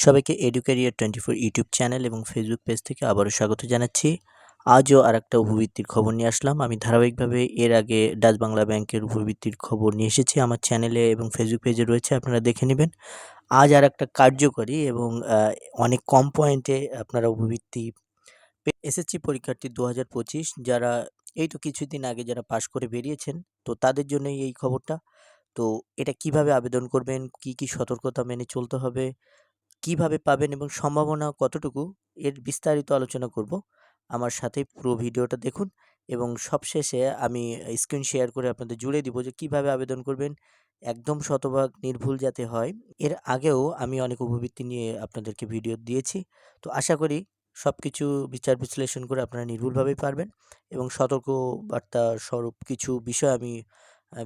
সবাইকে এডুকেরিয়ার twenty four YouTube channel এবং ফেসবুক পেজ থেকে আবারও স্বাগত জানাচ্ছি। আজও আর একটা উপবৃত্তির খবর নিয়ে আসলাম। আমি ধারাবাহিকভাবে এর আগে ডাচ বাংলা ব্যাংকের উপবৃত্তির খবর নিয়ে এসেছি। আমার চ্যানেলে এবং ফেসবুক পেজে রয়েছে, আপনারা দেখে নেবেন। আজ আর একটা কার্যকরী এবং অনেক কম পয়েন্টে আপনারা উপবৃত্তি এসএসসি পরীক্ষার্থী দু হাজার পঁচিশ যারা এই তো কিছুদিন আগে যারা পাশ করে বেরিয়েছেন, তো তাদের জন্যই এই খবরটা। তো এটা কীভাবে আবেদন করবেন, কি কি সতর্কতা মেনে চলতে হবে কীভাবে পাবেন এবং সম্ভাবনা কতটুকু, এর বিস্তারিত আলোচনা করব। আমার সাথে পুরো ভিডিওটা দেখুন এবং সবশেষে আমি স্ক্রিন শেয়ার করে আপনাদের জুড়ে দিব যে কীভাবে আবেদন করবেন। একদম শতভাগ নির্ভুল যাতে হয়। এর আগেও আমি অনেক উপবৃত্তি নিয়ে আপনাদেরকে ভিডিও দিয়েছি। তো আশা করি সব কিছু বিচার বিশ্লেষণ করে আপনারা নির্ভুলভাবেই পারবেন এবং সতর্ক বার্তা স্বরূপ কিছু বিষয় আমি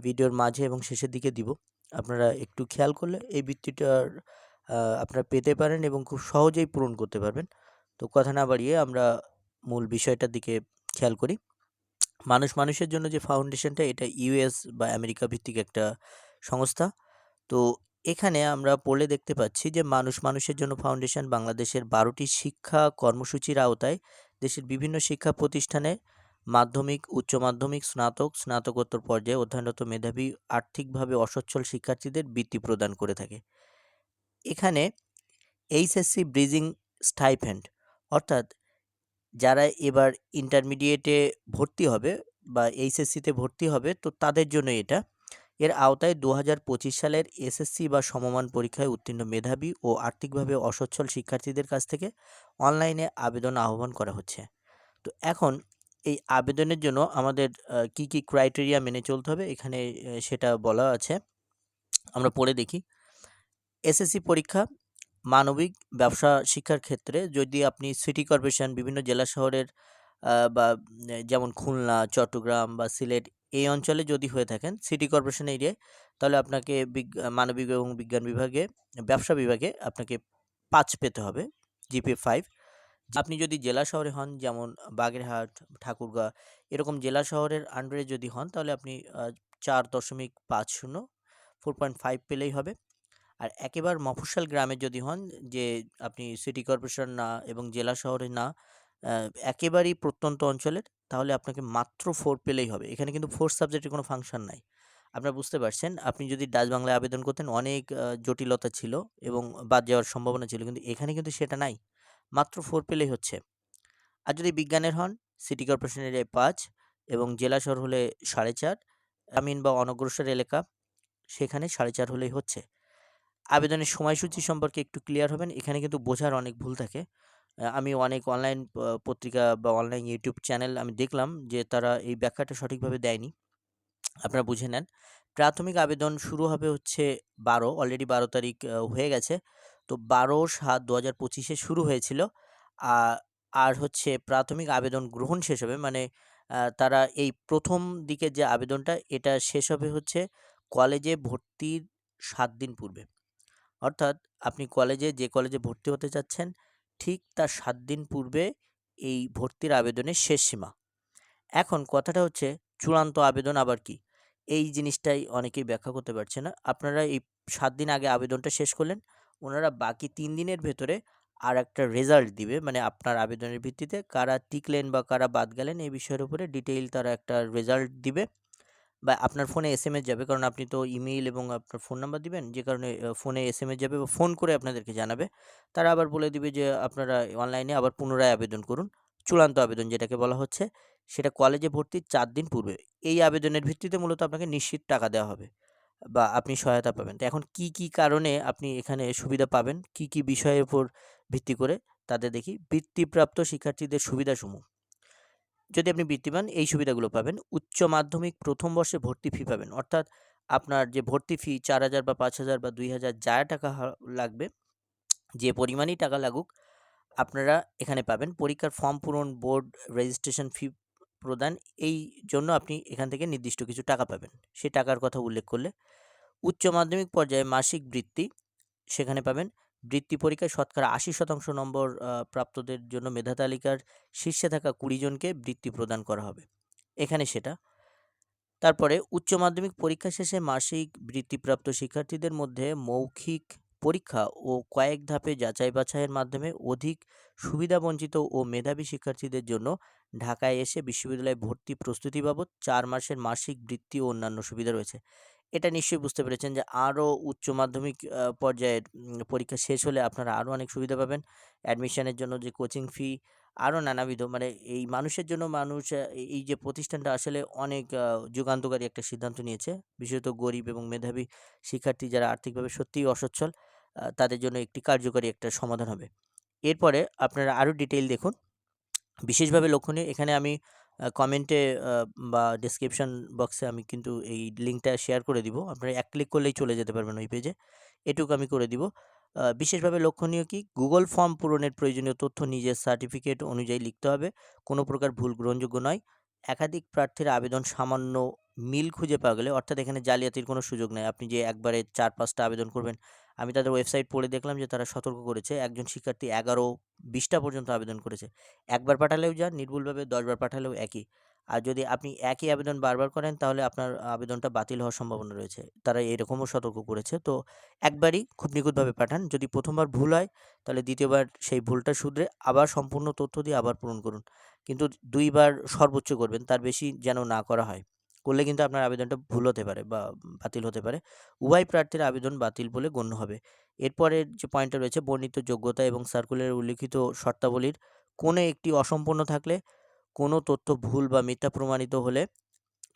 ভিডিওর মাঝে এবং শেষের দিকে দিব। আপনারা একটু খেয়াল করলে এই বৃত্তিটার আপনারা পেতে পারেন এবং খুব সহজেই পূরণ করতে পারবেন। তো কথা না বাড়িয়ে আমরা মূল বিষয়টার দিকে খেয়াল করি। মানুষ মানুষের জন্য যে ফাউন্ডেশনটা, এটা ইউএস বা আমেরিকা ভিত্তিক একটা সংস্থা। তো এখানে আমরা পড়লে দেখতে পাচ্ছি যে মানুষ মানুষের জন্য ফাউন্ডেশন বাংলাদেশের বারোটি শিক্ষা কর্মসূচির আওতায় দেশের বিভিন্ন শিক্ষা প্রতিষ্ঠানে মাধ্যমিক, উচ্চ মাধ্যমিক, স্নাতক, স্নাতকোত্তর পর্যায়ে অধ্যয়নরত মেধাবী আর্থিকভাবে অসচ্ছল শিক্ষার্থীদের বৃত্তি প্রদান করে থাকে। এখানে এইচএসসি ব্রিজিং স্টাইপেন্ড, অর্থাৎ যারা এবার ইন্টারমিডিয়েটে ভর্তি হবে বা এইচএসসিতে ভর্তি হবে, তো তাদের জন্য এটা। এর আওতায় দু হাজার পঁচিশ সালের এসএসসি বা সমমান পরীক্ষায় উত্তীর্ণ মেধাবী ও আর্থিকভাবে অসচ্ছল শিক্ষার্থীদের কাছ থেকে অনলাইনে আবেদন আহ্বান করা হচ্ছে। তো এখন এই আবেদনের জন্য আমাদের কি কি ক্রাইটেরিয়া মেনে চলতে হবে এখানে সেটা বলা আছে। আমরা পড়ে দেখি। এসএসসি পরীক্ষা, মানবিক ব্যবসা শিক্ষার ক্ষেত্রে যদি আপনি সিটি কর্পোরেশন, বিভিন্ন জেলা শহরের বা যেমন খুলনা, চট্টগ্রাম বা সিলেট এই অঞ্চলে যদি হয়ে থাকেন সিটি কর্পোরেশন এরিয়ায়, তাহলে আপনাকে মানবিক এবং বিজ্ঞান বিভাগে, ব্যবসা বিভাগে আপনাকে পাঁচ পেতে হবে জিপি ফাইভ। আপনি যদি জেলা শহরে হন, যেমন বাগেরহাট, ঠাকুরগাঁ, এরকম জেলা শহরের আন্ডারে যদি হন, তাহলে আপনি চার দশমিক পাঁচ শূন্য ফোর পয়েন্ট ফাইভ পেলেই হবে। আর একেবারে মফস্বল গ্রামে যদি হন, যে আপনি সিটি কর্পোরেশন না এবং জেলা শহরে না একেবারেই প্রত্যন্ত অঞ্চলের, তাহলে আপনাকে মাত্র ফোর পেলেই হবে। এখানে কিন্তু ফোর্থ সাবজেক্টের কোনো ফাংশন নাই। আপনারা বুঝতে পারছেন, আপনি যদি ডাচ বাংলায় আবেদন করতেন, অনেক জটিলতা ছিল এবং বাদ যাওয়ার সম্ভাবনা ছিল, কিন্তু এখানে কিন্তু সেটা নাই। মাত্র ফোর পেলেই হচ্ছে। আর যদি বিজ্ঞানের হন, সিটি কর্পোরেশন এরিয়ায় পাঁচ এবং জেলা শহর হলে সাড়ে চার, গ্রামীণ বা অনগ্রসর এলাকা, সেখানে সাড়ে চার হলেই হচ্ছে। আবেদনের সময়সূচি সম্পর্কে একটু ক্লিয়ার হবেন। এখানে কিন্তু বোঝার অনেক ভুল থাকে। আমি অনেক অনলাইন পত্রিকা বা অনলাইন ইউটিউব চ্যানেল আমি দেখলাম যে তারা এই ব্যাখ্যাটা সঠিকভাবে দেয়নি। আপনারা বুঝে নেন। প্রাথমিক আবেদন শুরু হবে হচ্ছে বারো অলরেডি বারো তারিখ হয়ে গেছে। তো বারো সাত দু হাজার পঁচিশে শুরু হয়েছিল। আর হচ্ছে প্রাথমিক আবেদন গ্রহণ শেষ হবে। মানে তারা এই প্রথম দিকে যে আবেদনটা, এটা শেষ হবে হচ্ছে কলেজে ভর্তির সাত দিন পূর্বে। অর্থাৎ আপনি কলেজে যে কলেজে ভর্তি হতে চাচ্ছেন ঠিক তার সাত দিন পূর্বে এই ভর্তির আবেদনের শেষ সীমা। এখন কথাটা হচ্ছে, চূড়ান্ত আবেদন আবার কি? এই জিনিসটাই অনেকেই ব্যাখ্যা করতে পারছে না। আপনারা এই সাত দিন আগে আবেদনটা শেষ করলেন, ওনারা বাকি তিন দিনের ভেতরে আর একটা রেজাল্ট দিবে মানে আপনার আবেদনের ভিত্তিতে কারা টিকলেন বা কারা বাদ গেলেন, এই বিষয়ের উপরে ডিটেইল তারা একটা রেজাল্ট দিবে। বা আপনার ফোনে এস এম এস যাবে। কারণ আপনি তো ইমেইল এবং আপনার ফোন নাম্বার দিবেন, যে কারণে ফোনে এস এম এস যাবে বা ফোন করে আপনাদেরকে জানাবে। তারা আবার বলে দিবে যে, আপনারা অনলাইনে আবার পুনরায় আবেদন করুন। চূড়ান্ত আবেদন যেটাকে বলা হচ্ছে, সেটা কলেজে ভর্তির চার দিন পূর্বে। এই আবেদনের ভিত্তিতে মূলত আপনাকে নিশ্চিত টাকা দেওয়া হবে বা আপনি সহায়তা পাবেন। তো এখন কি কি কারণে আপনি এখানে সুবিধা পাবেন? কি কি বিষয়ের উপর ভিত্তি করে? তাদের দেখি। বৃত্তিপ্রাপ্ত শিক্ষার্থীদের সুবিধাসমূহ। যদি আপনি বৃত্তি পান এই সুবিধাগুলো পাবেন, উচ্চ মাধ্যমিক প্রথম বর্ষে ভর্তি ফি পাবেন। অর্থাৎ আপনার যে ভর্তি ফি চার হাজার বা পাঁচ হাজার বা দুই হাজার যা টাকা লাগবে, যে পরিমাণই টাকা লাগুক, আপনারা এখানে পাবেন। পরীক্ষার ফর্ম পূরণ বোর্ড রেজিস্ট্রেশন ফি প্রদান, এই জন্য আপনি এখান থেকে নির্দিষ্ট কিছু টাকা পাবেন। সে টাকার কথা উল্লেখ করলে উচ্চ মাধ্যমিক পর্যায়ে মাসিক বৃত্তি সেখানে পাবেন। বৃত্তি পরীক্ষায় শতকরা আশি শতাংশ নম্বর প্রাপ্তদের জন্য মেধা তালিকার শীর্ষে থাকা কুড়ি জনকে বৃত্তি প্রদান করা হবে। এখানে সেটা। তারপরে উচ্চ মাধ্যমিক পরীক্ষা শেষে মাসিক বৃত্তিপ্রাপ্ত শিক্ষার্থীদের মধ্যে মৌখিক পরীক্ষা ও কয়েক ধাপে যাচাই বাছাইয়ের মাধ্যমে অধিক সুবিধাবঞ্চিত ও মেধাবী শিক্ষার্থীদের জন্য ঢাকায় এসে বিশ্ববিদ্যালয়ে ভর্তি প্রস্তুতি বাবদ চার মাসের মাসিক বৃত্তি ও অন্যান্য সুবিধা রয়েছে। এটা নিশ্চয়ই বুঝতে পেরেছেন যে আরও উচ্চ মাধ্যমিক পর্যায়ের পরীক্ষা শেষ হলে আপনারা আরও অনেক সুবিধা পাবেন। অ্যাডমিশনের জন্য যে কোচিং ফি আরও নানাবিধ মানে এই মানুষের জন্য মানুষ এই- যে প্রতিষ্ঠানটা আসলে অনেক যুগান্তকারী একটা সিদ্ধান্ত নিয়েছে। বিশেষত গরিব এবং মেধাবী শিক্ষার্থী যারা আর্থিকভাবে সত্যিই অসচ্ছল তাদের জন্য একটি কার্যকরী একটা সমাধান হবে। এরপরে আপনারা আরও ডিটেইল দেখুন। বিশেষভাবে লক্ষণীয় এখানে আমি কমেন্টে বা ডেসক্রিপশন বক্সে আমি কিন্তু এই লিঙ্কটা শেয়ার করে দিব। আপনারা এক ক্লিক করলেই চলে যেতে পারবেন ওই পেজে এটুকু আমি করে দিব। বিশেষভাবে লক্ষণীয় কি? গুগল ফর্ম পূরণের প্রয়োজনীয় তথ্য নিজের সার্টিফিকেট অনুযায়ী লিখতে হবে। কোনো প্রকার ভুল গ্রহণযোগ্য নয়। একাধিক প্রার্থীর আবেদন সামান্য মিল খুঁজে পাওয়া গেলে, অর্থাৎ এখানে জালিয়াতির কোনো সুযোগ নেই। আপনি যে একবারে চার পাঁচটা আবেদন করবেন আমি তাদের ওয়েবসাইট পড়ে দেখলাম যে তারা সতর্ক করেছে। একজন শিক্ষার্থী এগারো বিশটা পর্যন্ত আবেদন করেছে। একবার পাঠালেও যা, নির্ভুলভাবে দশবার পাঠালেও একই। আর যদি আপনি একই আবেদন বারবার করেন, তাহলে আপনার আবেদনটা বাতিল হওয়ার সম্ভাবনা রয়েছে। তারা এরকমও সতর্ক করেছে। তো একবারই খুব নিখুঁতভাবে পাঠান। যদি প্রথমবার ভুল হয়, তাহলে দ্বিতীয়বার সেই ভুলটা শুধরে আবার সম্পূর্ণ তথ্য দিয়ে আবার পূরণ করুন। কিন্তু দুইবার সর্বোচ্চ করবেন, তার বেশি যেন না করা হয়। করলে কিন্তু আপনার আবেদনটা ভুল হতে পারে বা বাতিল হতে পারে। উভয় প্রার্থীর আবেদন বাতিল বলে গণ্য হবে। এরপরের যে পয়েন্টটা রয়েছে, বর্ণিত যোগ্যতা এবং সার্কুলারে উল্লিখিত শর্তাবলীর কোনো একটি অসম্পূর্ণ থাকলে, কোনো তথ্য ভুল বা মিথ্যা প্রমাণিত হলে,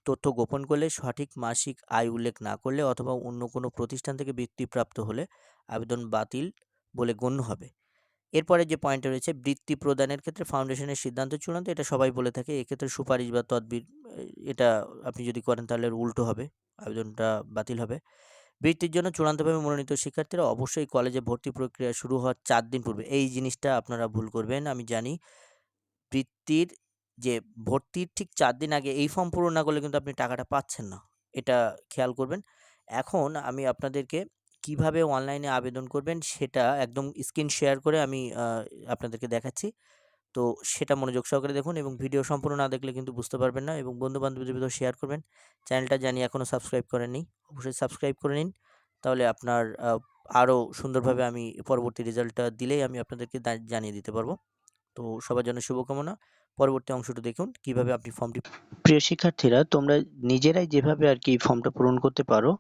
তথ্য গোপন করলে, সঠিক মাসিক আয় উল্লেখ না করলে অথবা অন্য কোনো প্রতিষ্ঠান থেকে বৃত্তিপ্রাপ্ত হলে আবেদন বাতিল বলে গণ্য হবে। এরপরে যে পয়েন্টটা রয়েছে, বৃত্তি প্রদানের ক্ষেত্রে ফাউন্ডেশনের সিদ্ধান্ত চূড়ান্ত, এটা সবাই বলে থাকে। এক্ষেত্রে সুপারিশ বা তদবির এটা আপনি যদি করেন তাহলে উল্টো হবে, আবেদনটা বাতিল হবে। বৃত্তির জন্য চূড়ান্তভাবে মনোনীত শিক্ষার্থীরা অবশ্যই কলেজে ভর্তি প্রক্রিয়া শুরু হওয়ার চার দিন পূর্বে। এই জিনিসটা আপনারা ভুল করবেন, আমি জানি। বৃত্তির যে ভর্তির ঠিক চার দিন আগে এই ফর্ম পূরণ না করলে কিন্তু আপনি টাকাটা পাচ্ছেন না, এটা খেয়াল করবেন। এখন আমি আপনাদেরকে কীভাবে অনলাইনে আবেদন করবেন সেটা একদম স্ক্রিন শেয়ার করে আমি আপনাদেরকে দেখাচ্ছি। তো সেটা মনোযোগ সহকারে দেখুন এবং ভিডিও সম্পূর্ণ না দেখলে কিন্তু বুঝতে পারবেন না এবং বন্ধু বান্ধবদের ভিতরে শেয়ার করবেন। চ্যানেলটা জানি এখনও সাবস্ক্রাইব করেননি অবশ্যই সাবস্ক্রাইব করে নিন। তাহলে আপনার আরও সুন্দরভাবে আমি পরবর্তী রেজাল্টটা দিলেই আমি আপনাদেরকে জানিয়ে দিতে পারব। তো সবার জন্য শুভকামনা। পরবর্তী অংশটা দেখুন, কীভাবে আপনি ফর্মটি প্রিয় শিক্ষার্থীরা, তোমরা নিজেরাই যেভাবে আর কি ফর্মটা পূরণ করতে পারো,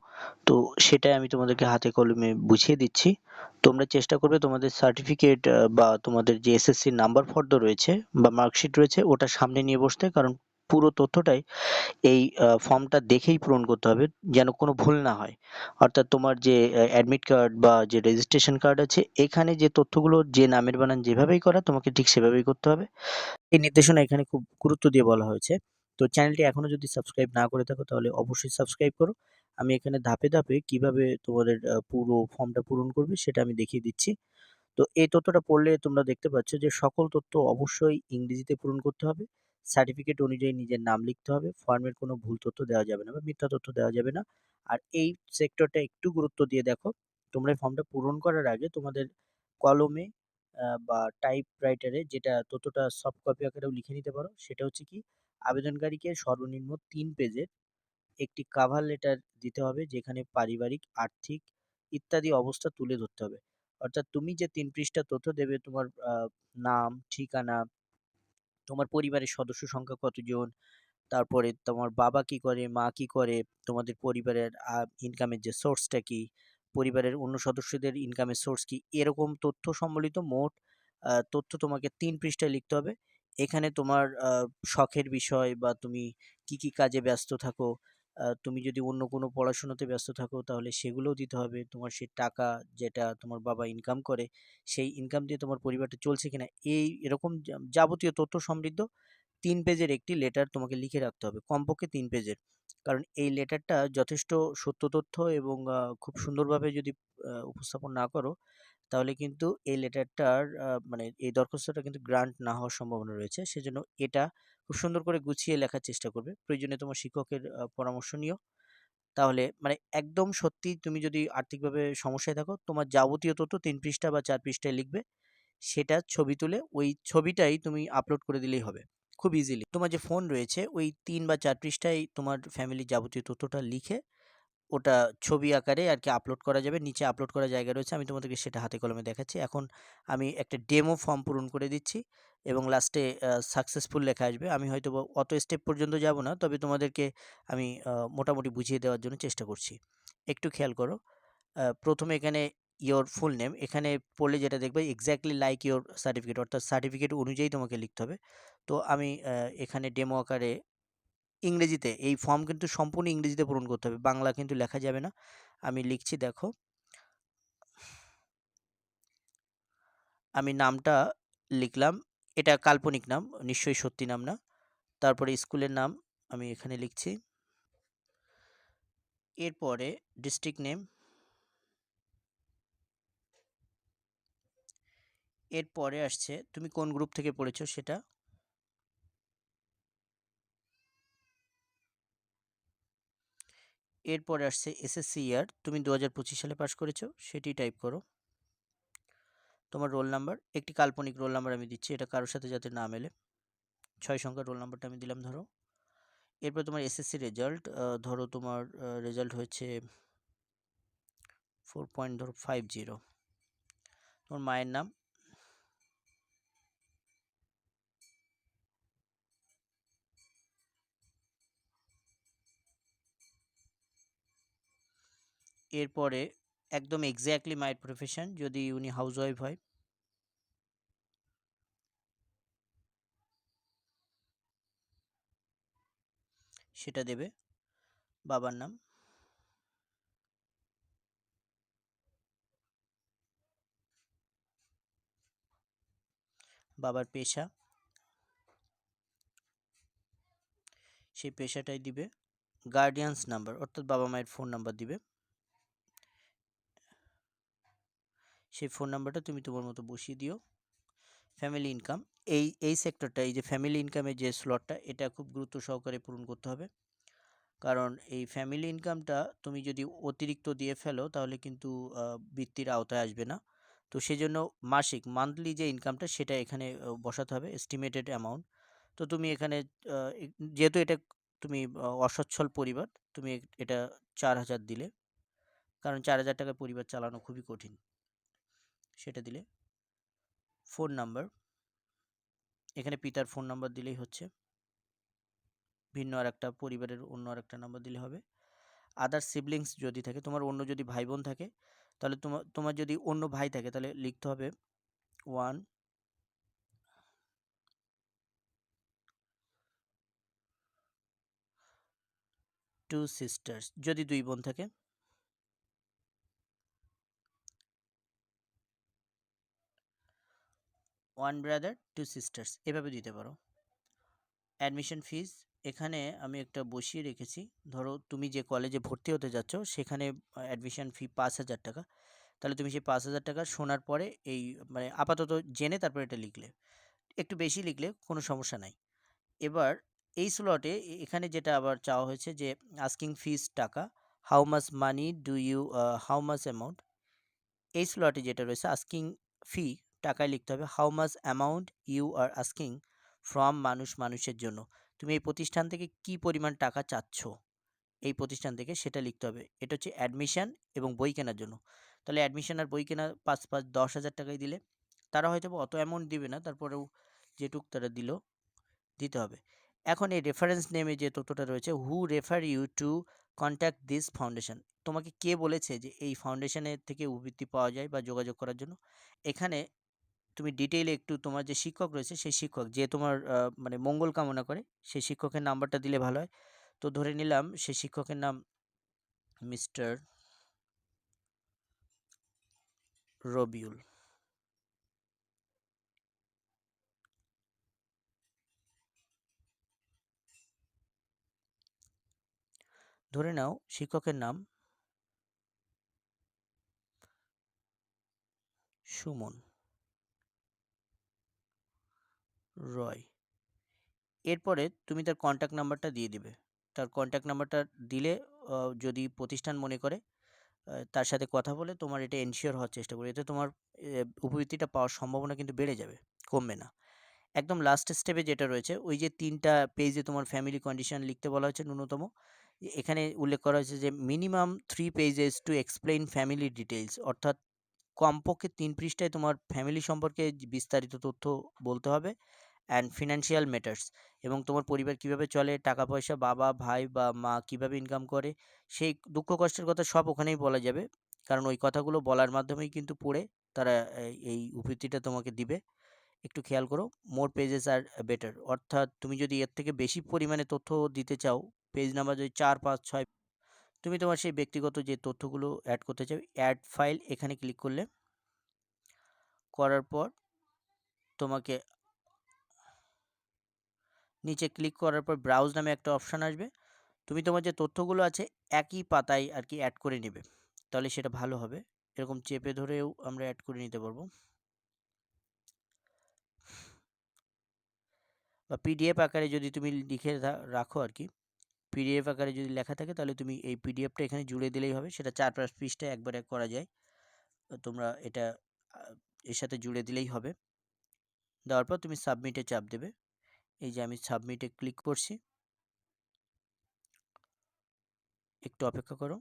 তো সেটাই আমি তোমাদেরকে হাতে কলমে বুঝিয়ে দিচ্ছি। তোমরা চেষ্টা করবে তোমাদের সার্টিফিকেট বা তোমাদের যে এসএসসি নাম্বার ফর্দ রয়েছে বা মার্কশিট রয়েছে, ওটা সামনে নিয়ে বসতে, কারণ পুরো তথ্যটাই এই ফর্মটা দেখেই পূরণ করতে হবে যেন কোনো ভুল না হয়। অর্থাৎ তোমার যে অ্যাডমিট কার্ড বা যে রেজিস্ট্রেশন কার্ড আছে, এখানে যে তথ্যগুলো যে নামের বানান যেভাবেই করা, তোমাকে ঠিক সেভাবেই করতে হবে। এই নির্দেশনা এখানে খুব গুরুত্ব দিয়ে বলা হয়েছে। তো চ্যানেলটি এখনও যদি সাবস্ক্রাইব না করে থাকো, তাহলে অবশ্যই সাবস্ক্রাইব করো। আমি এখানে ধাপে ধাপে কীভাবে তোমাদের পুরো ফর্মটা পূরণ করবে সেটা আমি দেখিয়ে দিচ্ছি। তো এই তথ্যটা পড়লে তোমরা দেখতে পাচ্ছ যে সকল তথ্য অবশ্যই ইংরেজিতে পূরণ করতে হবে। সার্টিফিকেট অনুযায়ী নিজের নাম লিখতে হবে। ফর্মের কোনো ভুল তথ্য দেওয়া যাবে না বা মিথ্যা তথ্য দেওয়া যাবে না। আর এই সেক্টরটা একটু গুরুত্ব দিয়ে দেখো, তোমরা এই ফর্মটা পূরণ করার আগে তোমাদের কলমে বা টাইপ রাইটারে যেটা তথ্যটা সফট কপি আকারেও লিখে নিতে পারো, সেটা হচ্ছে কি, আবেদনকারীকে সর্বনিম্ন তিন পেজের একটি কাভার লেটার দিতে হবে, যেখানে পারিবারিক, আর্থিক ইত্যাদি অবস্থা তুলে ধরতে হবে। অর্থাৎ তুমি যে তিন পৃষ্ঠা তথ্য দেবে, তোমার নাম, ঠিকানা তোমার পরিবারের সদস্য সংখ্যা কতজন? তারপরে তোমার বাবা কি করে? মা কি করে? তোমাদের পরিবারের ইনকামের যে সোর্সটা কি? পরিবারের অন্য সদস্যদের ইনকামের সোর্স কি? এরকম তথ্য সম্বলিত মোট তথ্য তোমাকে তিন পৃষ্ঠায় লিখতে হবে। এখানে তোমার শখের বিষয় বা তুমি কি কি কাজে ব্যস্ত থাকো তুমি যদি অন্য কোনো পড়াশোনাতে ব্যস্ত থাকো, তাহলে সেগুলোও দিতে হবে। তোমার সেই টাকা যেটা তোমার বাবা ইনকাম করে, সেই ইনকাম দিয়ে তোমার পরিবারটা চলছে কিনা, এই এরকম যাবতীয় তথ্য সমৃদ্ধ তিন পেজের একটি লেটার তোমাকে লিখে রাখতে হবে, কমপক্ষে তিন পেজের। কারণ এই লেটারটা যথেষ্ট সত্য তথ্য এবং খুব সুন্দরভাবে যদি উপস্থাপন না করো, তাহলে কিন্তু এই লেটারটার মানে এই দরখাস্তটা কিন্তু গ্রান্ট না হওয়ার সম্ভাবনা রয়েছে। সেজন্য এটা খুব সুন্দর করে গুছিয়ে লেখার চেষ্টা করবে। প্রয়োজনে তোমার শিক্ষকের পরামর্শ নিও। তাহলে মানে একদম সত্যি তুমি যদি আর্থিকভাবে সমস্যায় থাকো, তোমার যাবতীয় তথ্য তিন পৃষ্ঠা বা চার পৃষ্ঠায় লিখবে। সেটা ছবি তুলে ওই ছবিটাই তুমি আপলোড করে দিলেই হবে। খুব ইজিলি তোমার যে ফোন রয়েছে, ওই তিন বা চার পৃষ্ঠায় তোমার ফ্যামিলির যাবতীয় তথ্যটা লিখে ওটা ছবি আকারে আর কি আপলোড করা যাবে। নিচে আপলোড করার জায়গা রয়েছে, আমি তোমাদেরকে সেটা হাতে কলমে দেখাচ্ছি। এখন আমি একটা ডেমো ফর্ম পূরণ করে দিচ্ছি। এবং লাস্টে সাকসেসফুল লেখা আসবে। আমি হয়তো অত স্টেপ পর্যন্ত যাব না, তবে তোমাদেরকে আমি মোটামুটি বুঝিয়ে দেওয়ার জন্য চেষ্টা করছি। একটু খেয়াল করো প্রথমে এখানে ইয়োর ফুল নেম এখানে পড়লে যেটা দেখবে এক্স্যাক্টলি লাইক ইয়োর সার্টিফিকেট অর্থাৎ সার্টিফিকেট অনুযায়ী তোমাকে লিখতে হবে। তো আমি এখানে ডেমো আকারে ইংরেজিতে, এই ফর্ম কিন্তু সম্পূর্ণ ইংরেজিতে পূরণ করতে হবে, বাংলা কিন্তু লেখা যাবে না। আমি লিখছি দেখো, আমি নামটা লিখলাম এটা কাল্পনিক নাম, নিশ্চয়ই সত্যি নাম না। তারপরে স্কুলের নাম আমি এখানে লিখছি। এরপরে ডিস্ট্রিক্ট নেম। এরপরে আসছে, তুমি কোন গ্রুপ থেকে পড়েছো সেটা? এরপরে আসছে এসএসসি ইয়ার, তুমি দু হাজার পঁচিশ সালে পাশ করেছ, সেটি টাইপ করো। তোমার রোল নাম্বার একটি কাল্পনিক রোল নাম্বার আমি দিচ্ছি, এটা কারোর সাথে যাতে না মেলে। ছয় সংখ্যার রোল নাম্বারটা আমি দিলাম, ধরো। এরপর তোমার এসএসসি রেজাল্ট ধরো তোমার রেজাল্ট হয়েছে ফোর পয়েন্ট ধরো ফাইভ জিরো তোমার মায়ের নাম? এরপরে একদম এক্স্যাক্টলি মায়ের প্রফেশন যদি উনি হাউসওয়াইফ হয়। সেটা দেবে। বাবার নাম। বাবার পেশা। সেই পেশাটাই দিবে। গার্ডিয়ানস নাম্বার অর্থাৎ বাবা মায়ের ফোন নাম্বার দিবে। সেই ফোন নাম্বারটা তুমি তোমার মতো বসিয়ে দিও। ফ্যামিলি ইনকাম এই এই সেক্টরটা এই যে ফ্যামিলি ইনকামের যে স্লটটা এটা খুব গুরুত্ব সহকারে পূরণ করতে হবে। কারণ এই ফ্যামিলি ইনকামটা তুমি যদি অতিরিক্ত দিয়ে ফেলো, তাহলে কিন্তু বৃত্তির আওতায় আসবে না। তো সেজন্য মাসিক মান্থলি যে ইনকামটা সেটা এখানে বসাতে হবে এস্টিমেটেড অ্যামাউন্ট তো তুমি এখানে যেহেতু এটা তুমি অসচ্ছল পরিবার, তুমি এটা চার হাজার দিলে। কারণ চার হাজার টাকায় পরিবার চালানো খুবই কঠিন। সেটা দিলে। Phone number. এখানে পিতার ফোন নাম্বার দিলেই হচ্ছে। ভিন্ন আর একটা পরিবারের অন্য আর একটা নাম্বার দিলে হবে। আদার সিবলিংস যদি থাকে, তোমার অন্য যদি ভাই বোন থাকে, তাহলে তোমার তোমার যদি অন্য ভাই থাকে, তাহলে লিখতে হবে ওয়ান টু সিস্টার্স যদি দুই বোন থাকে। ওয়ান ব্রাদার টু সিস্টার্স এভাবে দিতে পারো। অ্যাডমিশন ফিজ এখানে আমি একটা বসিয়ে রেখেছি। ধরো তুমি যে কলেজে ভর্তি হতে যাচ্ছ, সেখানে অ্যাডমিশন ফি পাঁচ হাজার টাকা। তাহলে তুমি সেই পাঁচ হাজার টাকা শোনার পরে এই মানে আপাতত জেনে তারপরে এটা লিখলে। একটু বেশি লিখলে কোনো সমস্যা নাই। এবার এই স্লটে এখানে যেটা আবার চাওয়া হয়েছে যে আস্কিং ফিস টাকা how much money do you how much amount এই স্লটে যেটা রয়েছে আস্কিং ফি টাকায় লিখতে হবে how much amount you are asking from মানুষ মানুষের জন্য? তুমি এই প্রতিষ্ঠান থেকে কি পরিমাণ টাকা চাচ্ছ? এই প্রতিষ্ঠান থেকে সেটা লিখতে হবে। এটা হচ্ছে অ্যাডমিশান এবং বই কেনার জন্য। তাহলে অ্যাডমিশান আর বই কেনা পাঁচ পাঁচ, দশ হাজার টাকায় দিলে তারা হয়তো অত অ্যামাউন্ট দিবে না, তারপরেও যেটুক তারা দিল, দিতে হবে। এখন এই রেফারেন্স নেমে যে তথ্যটা রয়েছে who refer you to contact this foundation তোমাকে কে বলেছে যে এই ফাউন্ডেশনের থেকে উবৃত্তি পাওয়া যায় বা যোগাযোগ করার জন্য? এখানে তুমি ডিটেইলে একটু তোমার যে শিক্ষক রয়েছে, সেই শিক্ষক যে তোমার মানে মঙ্গল কামনা করে, সেই শিক্ষকের নাম্বারটা দিলে ভালো হয়। তো ধরে নিলাম সেই শিক্ষকের নাম মিস্টার রবিউল। ধরে নাও শিক্ষকের নাম সুমন। রয়। এরপরে তুমি তার কন্ট্যাক্ট নাম্বারটা দিয়ে দিবে। তার কন্ট্যাক্ট নাম্বারটা দিলে যদি প্রতিষ্ঠান মনে করে তার সাথে কথা বলে তোমার এটা এনশিওর হওয়ার চেষ্টা করবে। এতে তোমার উপবৃত্তিটা পাওয়ার সম্ভাবনা কিন্তু বেড়ে যাবে, কমবে না। একদম লাস্ট স্টেপে যেটা রয়েছে, ওই যে তিনটা পেজে তোমার ফ্যামিলি কন্ডিশন লিখতে বলা হয়েছে ন্যূনতম। এখানে উল্লেখ করা হয়েছে যে minimum three pages to explain family details অর্থাৎ কমপক্ষে তিন পৃষ্ঠায় তোমার ফ্যামিলি সম্পর্কে বিস্তারিত তথ্য বলতে হবে। অ্যান্ড ফিনান্সিয়াল ম্যাটার্স এবং তোমার পরিবার কীভাবে চলে টাকা পয়সা বাবা, ভাই বা মা কীভাবে ইনকাম করে, সেই দুঃখ কষ্টের কথা সব ওখানেই বলা যাবে। কারণ ওই কথাগুলো বলার মাধ্যমেই কিন্তু পড়ে তারা এই- উদ্ধৃতিটা তোমাকে দিবে। একটু খেয়াল করো মোর পেজেস আর বেটার অর্থাৎ তুমি যদি এর থেকে বেশি পরিমাণে তথ্য দিতে চাও পেজ নাম্বার যদি চার, পাঁচ, ছয়, তুমি তোমার সেই ব্যক্তিগত যে তথ্যগুলো অ্যাড করতে চাও অ্যাড ফাইল এখানে ক্লিক করলে, করার পর তোমাকে নিচে ক্লিক করার পর ব্রাউজ নামে একটা অপশান আসবে। তুমি তোমার যে তথ্যগুলো আছে একই পাতায় আর কি অ্যাড করে নেবে। তাহলে সেটা ভালো হবে। এরকম চেপে ধরেও আমরা অ্যাড করে নিতে পারব। বা পিডিএফ আকারে যদি তুমি লিখে রাখো আর কি পিডিএফ আকারে যদি লেখা থাকে তাহলে তুমি এই পিডিএফটা এখানে জুড়ে দিলেই হবে। সেটা চার পাঁচ পৃষ্ঠায় একবারে করা যায়। তোমরা এটা এর সাথে জুড়ে দিলেই হবে। দেওয়ার পর তুমি সাবমিটে চাপ দেবে। এই যে আমি সাবমিটে ক্লিক করছি। একটু অপেক্ষা করো।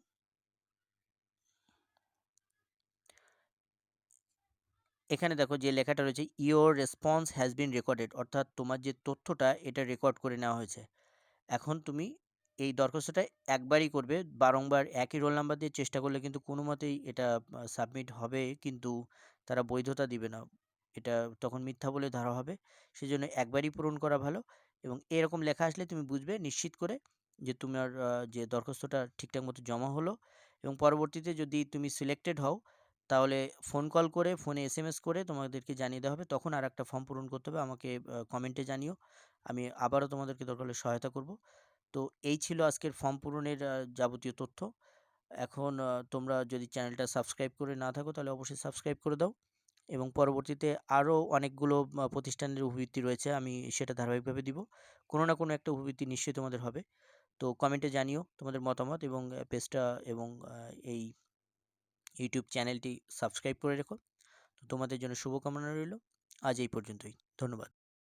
এখানে দেখো যে লেখাটা রয়েছে your response has been recorded অর্থাৎ তোমার যে তথ্যটা, এটা রেকর্ড করে নেওয়া হয়েছে। এখন তুমি এই দরখাস্তটা একবারই করবে, বারংবার একই রোল নাম্বার দিয়ে চেষ্টা করলে কিন্তু কোনো মতেই এটা সাবমিট হবে, কিন্তু তারা বৈধতা দিবে না। এটা তখন মিথ্যা বলে ধরা হবে। সেজন্য একবারই পূরণ করা ভালো এবং এরকম লেখা আসলে তুমি বুঝবে নিশ্চিত করে যে তোমার যে দরখাস্তটা ঠিকঠাক মতো জমা হলো এবং পরবর্তীতে যদি তুমি সিলেক্টেড হও তাহলে ফোন কল করে ফোনে এস এম এস করে তোমাদেরকে জানিয়ে দেওয়া হবে। তখন আর একটা ফর্ম পূরণ করতে হবে। আমাকে কমেন্টে জানিও। আমি আবারও তোমাদেরকে দরকার হলে সহায়তা করব। তো এই ছিল আজকের ফর্ম পূরণের যাবতীয় তথ্য। এখন তোমরা যদি চ্যানেলটা সাবস্ক্রাইব করে না থাকো তাহলে অবশ্যই সাবস্ক্রাইব করে দাও। এবং পরবর্তীতে আরও অনেকগুলো প্রতিষ্ঠানের উপবৃত্তি রয়েছে, আমি সেটা ধারাবাহিকভাবে দিব। কোনো না কোনো একটা উপবৃত্তি নিশ্চয়ই তোমাদের হবে। তো কমেন্টে জানিও তোমাদের মতামত এবং পেজটা এবং এই ইউটিউব চ্যানেলটি সাবস্ক্রাইব করে রেখো। তো তোমাদের জন্য শুভকামনা রইল। আজ এই পর্যন্তই। ধন্যবাদ।